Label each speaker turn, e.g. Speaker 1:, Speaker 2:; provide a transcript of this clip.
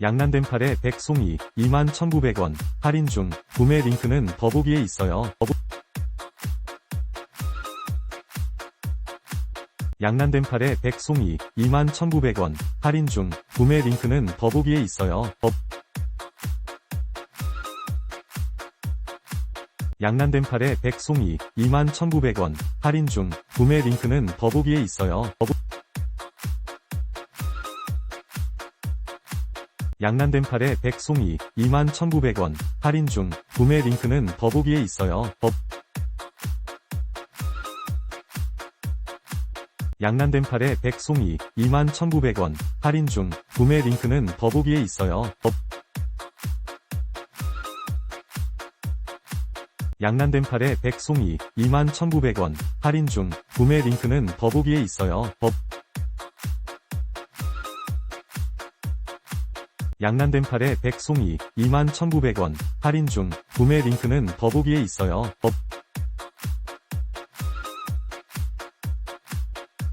Speaker 1: 양난된 팔에 백송이 21,900원 할인 중 구매 링크는 더보기에 있어요. 양난된 팔에 백송이 21,900원 할인 중 구매 링크는 더보기에 있어요. 더... 양난된 팔에 백송이 21,900원 할인 중 구매 링크는 더보기에 있어요. 양난된 팔에 백송이 21,900원 할인 중 구매 링크는 더보기에 있어요. 더... 양난된 팔에 백송이 21,900원 할인 중 구매 링크는 더보기에 있어요. 더... 양난된 팔에 백송이 21,900원 할인 중 구매 링크는 더보기에 있어요. 더... 양난된 팔에 백송이 21,900원 할인 중 구매 링크는 더보기에 있어요. 더...